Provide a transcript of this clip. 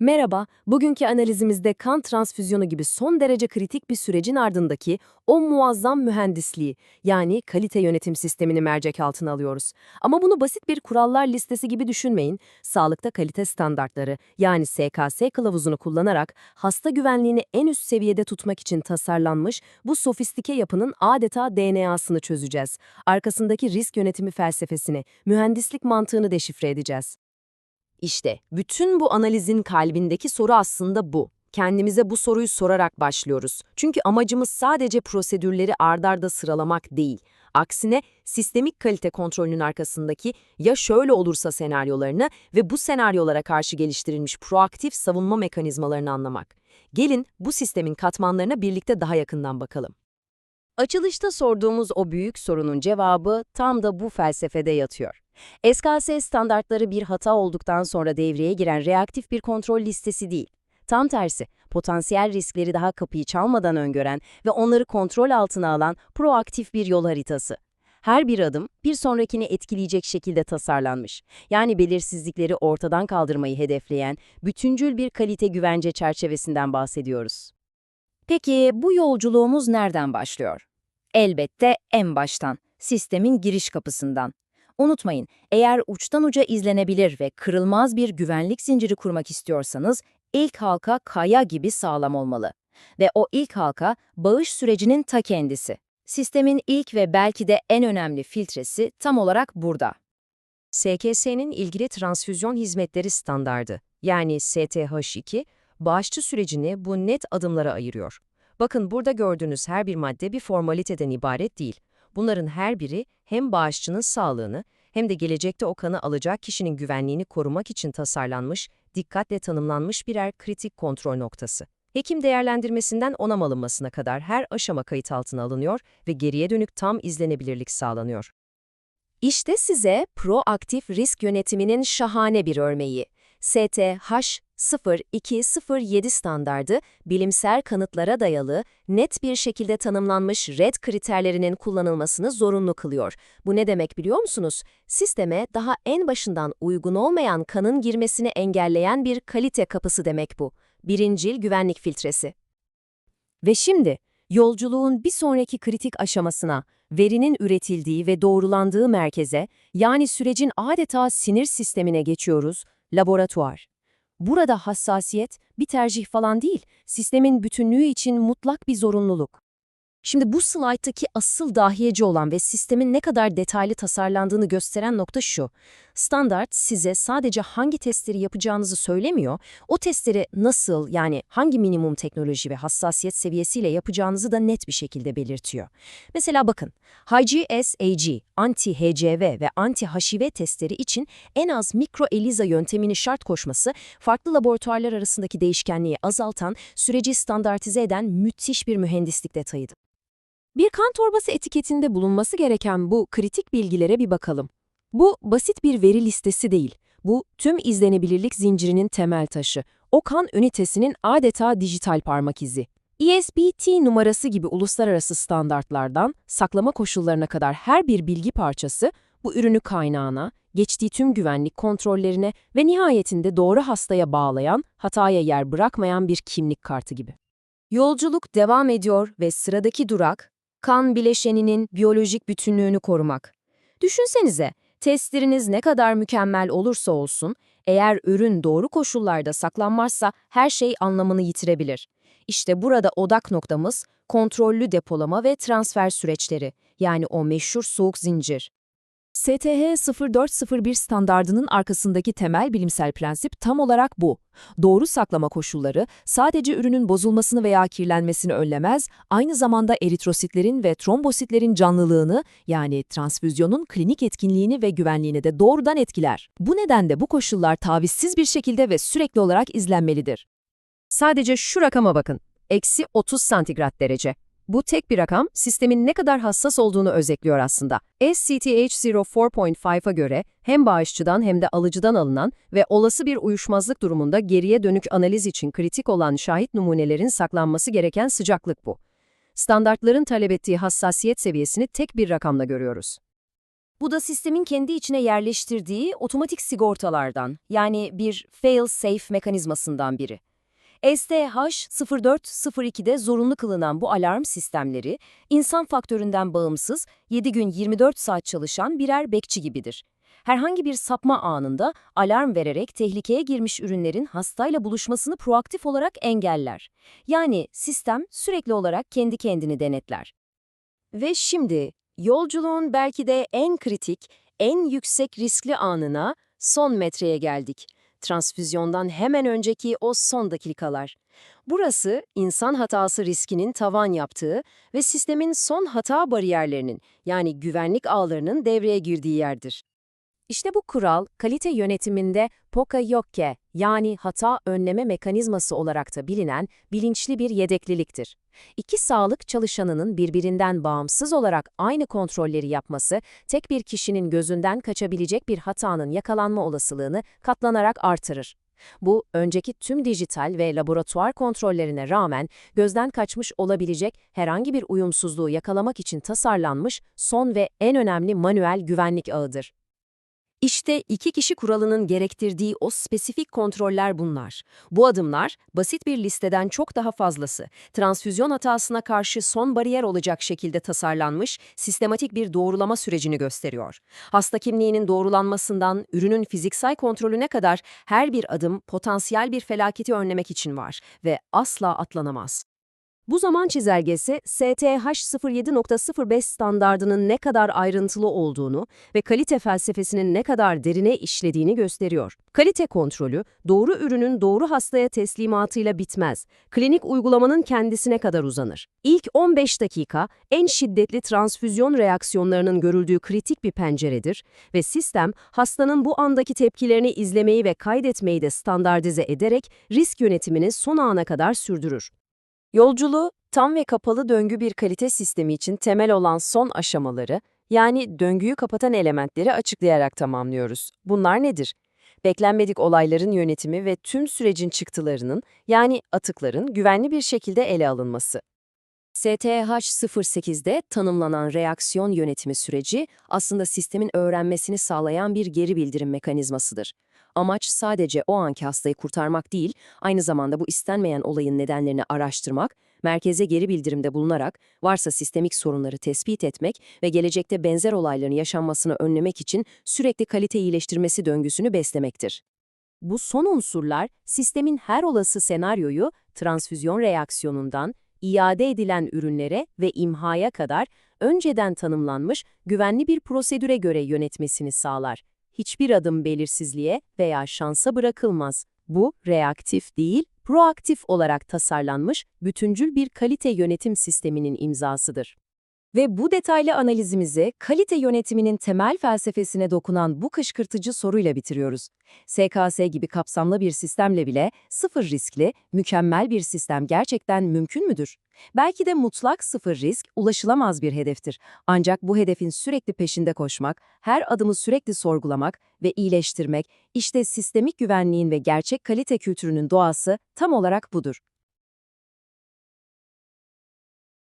Merhaba, bugünkü analizimizde kan transfüzyonu gibi son derece kritik bir sürecin ardındaki o muazzam mühendisliği, yani kalite yönetim sistemini mercek altına alıyoruz. Ama bunu basit bir kurallar listesi gibi düşünmeyin. Sağlıkta kalite standartları, yani SKS kılavuzunu kullanarak hasta güvenliğini en üst seviyede tutmak için tasarlanmış bu sofistike yapının adeta DNA'sını çözeceğiz. Arkasındaki risk yönetimi felsefesini, mühendislik mantığını deşifre edeceğiz. İşte bütün bu analizin kalbindeki soru aslında bu. Kendimize bu soruyu sorarak başlıyoruz. Çünkü amacımız sadece prosedürleri ardarda sıralamak değil. Aksine sistemik kalite kontrolünün arkasındaki ya şöyle olursa senaryolarını ve bu senaryolara karşı geliştirilmiş proaktif savunma mekanizmalarını anlamak. Gelin bu sistemin katmanlarına birlikte daha yakından bakalım. Açılışta sorduğumuz o büyük sorunun cevabı tam da bu felsefede yatıyor. SKS standartları bir hata olduktan sonra devreye giren reaktif bir kontrol listesi değil. Tam tersi, potansiyel riskleri daha kapıyı çalmadan öngören ve onları kontrol altına alan proaktif bir yol haritası. Her bir adım bir sonrakini etkileyecek şekilde tasarlanmış. Yani belirsizlikleri ortadan kaldırmayı hedefleyen bütüncül bir kalite güvence çerçevesinden bahsediyoruz. Peki bu yolculuğumuz nereden başlıyor? Elbette en baştan, sistemin giriş kapısından. Unutmayın, eğer uçtan uca izlenebilir ve kırılmaz bir güvenlik zinciri kurmak istiyorsanız, ilk halka kaya gibi sağlam olmalı. Ve o ilk halka bağış sürecinin ta kendisi. Sistemin ilk ve belki de en önemli filtresi tam olarak burada. SKS'nin ilgili transfüzyon hizmetleri standardı, yani STH2, bağışçı sürecini bu net adımlara ayırıyor. Bakın burada gördüğünüz her bir madde bir formaliteden ibaret değil. Bunların her biri hem bağışçının sağlığını hem de gelecekte o kanı alacak kişinin güvenliğini korumak için tasarlanmış, dikkatle tanımlanmış birer kritik kontrol noktası. Hekim değerlendirmesinden onam alınmasına kadar her aşama kayıt altına alınıyor ve geriye dönük tam izlenebilirlik sağlanıyor. İşte size proaktif risk yönetiminin şahane bir örneği. STH 0207 standardı, bilimsel kanıtlara dayalı, net bir şekilde tanımlanmış RED kriterlerinin kullanılmasını zorunlu kılıyor. Bu ne demek biliyor musunuz? Sisteme daha en başından uygun olmayan kanın girmesini engelleyen bir kalite kapısı demek bu. Birincil güvenlik filtresi. Ve şimdi, yolculuğun bir sonraki kritik aşamasına, verinin üretildiği ve doğrulandığı merkeze, yani sürecin adeta sinir sistemine geçiyoruz, laboratuvar. Burada hassasiyet bir tercih falan değil, sistemin bütünlüğü için mutlak bir zorunluluk. Şimdi bu slayttaki asıl dahiyeci olan ve sistemin ne kadar detaylı tasarlandığını gösteren nokta şu. Standart size sadece hangi testleri yapacağınızı söylemiyor, o testleri nasıl yani hangi minimum teknoloji ve hassasiyet seviyesiyle yapacağınızı da net bir şekilde belirtiyor. Mesela bakın, HGSAG, anti-HCV ve anti-HIV testleri için en az mikroELISA yöntemini şart koşması, farklı laboratuvarlar arasındaki değişkenliği azaltan, süreci standartize eden müthiş bir mühendislik detayıydı. Bir kan torbası etiketinde bulunması gereken bu kritik bilgilere bir bakalım. Bu basit bir veri listesi değil. Bu tüm izlenebilirlik zincirinin temel taşı. O kan ünitesinin adeta dijital parmak izi. ESBT numarası gibi uluslararası standartlardan saklama koşullarına kadar her bir bilgi parçası bu ürünü kaynağına, geçtiği tüm güvenlik kontrollerine ve nihayetinde doğru hastaya bağlayan, hataya yer bırakmayan bir kimlik kartı gibi. Yolculuk devam ediyor ve sıradaki durak kan bileşeninin biyolojik bütünlüğünü korumak. Düşünsenize, testleriniz ne kadar mükemmel olursa olsun, eğer ürün doğru koşullarda saklanmazsa her şey anlamını yitirebilir. İşte burada odak noktamız kontrollü depolama ve transfer süreçleri, yani o meşhur soğuk zincir. STH 0401 standardının arkasındaki temel bilimsel prensip tam olarak bu. Doğru saklama koşulları sadece ürünün bozulmasını veya kirlenmesini önlemez, aynı zamanda eritrositlerin ve trombositlerin canlılığını yani transfüzyonun klinik etkinliğini ve güvenliğini de doğrudan etkiler. Bu nedenle bu koşullar tavizsiz bir şekilde ve sürekli olarak izlenmelidir. Sadece şu rakama bakın. Eksi 30 santigrat derece. Bu tek bir rakam, sistemin ne kadar hassas olduğunu özetliyor aslında. SCTH 04.5'a göre hem bağışçıdan hem de alıcıdan alınan ve olası bir uyuşmazlık durumunda geriye dönük analiz için kritik olan şahit numunelerin saklanması gereken sıcaklık bu. Standartların talep ettiği hassasiyet seviyesini tek bir rakamla görüyoruz. Bu da sistemin kendi içine yerleştirdiği otomatik sigortalardan, yani bir fail-safe mekanizmasından biri. STH-0402'de zorunlu kılınan bu alarm sistemleri, insan faktöründen bağımsız 7 gün 24 saat çalışan birer bekçi gibidir. Herhangi bir sapma anında alarm vererek tehlikeye girmiş ürünlerin hastayla buluşmasını proaktif olarak engeller. Yani sistem sürekli olarak kendi kendini denetler. Ve şimdi yolculuğun belki de en kritik, en yüksek riskli anına son metreye geldik. Transfüzyondan hemen önceki o son dakikalar. Burası insan hatası riskinin tavan yaptığı ve sistemin son hata bariyerlerinin yani güvenlik ağlarının devreye girdiği yerdir. İşte bu kural kalite yönetiminde POCA yokke yani hata önleme mekanizması olarak da bilinen bilinçli bir yedekliliktir. İki sağlık çalışanının birbirinden bağımsız olarak aynı kontrolleri yapması, tek bir kişinin gözünden kaçabilecek bir hatanın yakalanma olasılığını katlanarak artırır. Bu, önceki tüm dijital ve laboratuvar kontrollerine rağmen gözden kaçmış olabilecek herhangi bir uyumsuzluğu yakalamak için tasarlanmış son ve en önemli manuel güvenlik ağıdır. İşte iki kişi kuralının gerektirdiği o spesifik kontroller bunlar. Bu adımlar, basit bir listeden çok daha fazlası, transfüzyon hatasına karşı son bariyer olacak şekilde tasarlanmış, sistematik bir doğrulama sürecini gösteriyor. Hasta kimliğinin doğrulanmasından ürünün fiziksel kontrolüne kadar her bir adım potansiyel bir felaketi önlemek için var ve asla atlanamaz. Bu zaman çizelgesi STH07.05 standardının ne kadar ayrıntılı olduğunu ve kalite felsefesinin ne kadar derine işlediğini gösteriyor. Kalite kontrolü, doğru ürünün doğru hastaya teslimatıyla bitmez. Klinik uygulamanın kendisine kadar uzanır. İlk 15 dakika en şiddetli transfüzyon reaksiyonlarının görüldüğü kritik bir penceredir ve sistem hastanın bu andaki tepkilerini izlemeyi ve kaydetmeyi de standartize ederek risk yönetimini son ana kadar sürdürür. Yolculuğu, tam ve kapalı döngü bir kalite sistemi için temel olan son aşamaları, yani döngüyü kapatan elementleri açıklayarak tamamlıyoruz. Bunlar nedir? Beklenmedik olayların yönetimi ve tüm sürecin çıktılarının, yani atıkların güvenli bir şekilde ele alınması. STH08'de tanımlanan reaksiyon yönetimi süreci aslında sistemin öğrenmesini sağlayan bir geri bildirim mekanizmasıdır. Amaç sadece o anki hastayı kurtarmak değil, aynı zamanda bu istenmeyen olayın nedenlerini araştırmak, merkeze geri bildirimde bulunarak varsa sistemik sorunları tespit etmek ve gelecekte benzer olayların yaşanmasını önlemek için sürekli kalite iyileştirmesi döngüsünü beslemektir. Bu son unsurlar sistemin her olası senaryoyu transfüzyon reaksiyonundan iade edilen ürünlere ve imhaya kadar önceden tanımlanmış güvenli bir prosedüre göre yönetmesini sağlar. Hiçbir adım belirsizliğe veya şansa bırakılmaz. Bu, reaktif değil, proaktif olarak tasarlanmış bütüncül bir kalite yönetim sisteminin imzasıdır. Ve bu detaylı analizimizi kalite yönetiminin temel felsefesine dokunan bu kışkırtıcı soruyla bitiriyoruz. SKS gibi kapsamlı bir sistemle bile sıfır riskli, mükemmel bir sistem gerçekten mümkün müdür? Belki de mutlak sıfır risk ulaşılamaz bir hedeftir. Ancak bu hedefin sürekli peşinde koşmak, her adımı sürekli sorgulamak ve iyileştirmek, işte sistemik güvenliğin ve gerçek kalite kültürünün doğası tam olarak budur.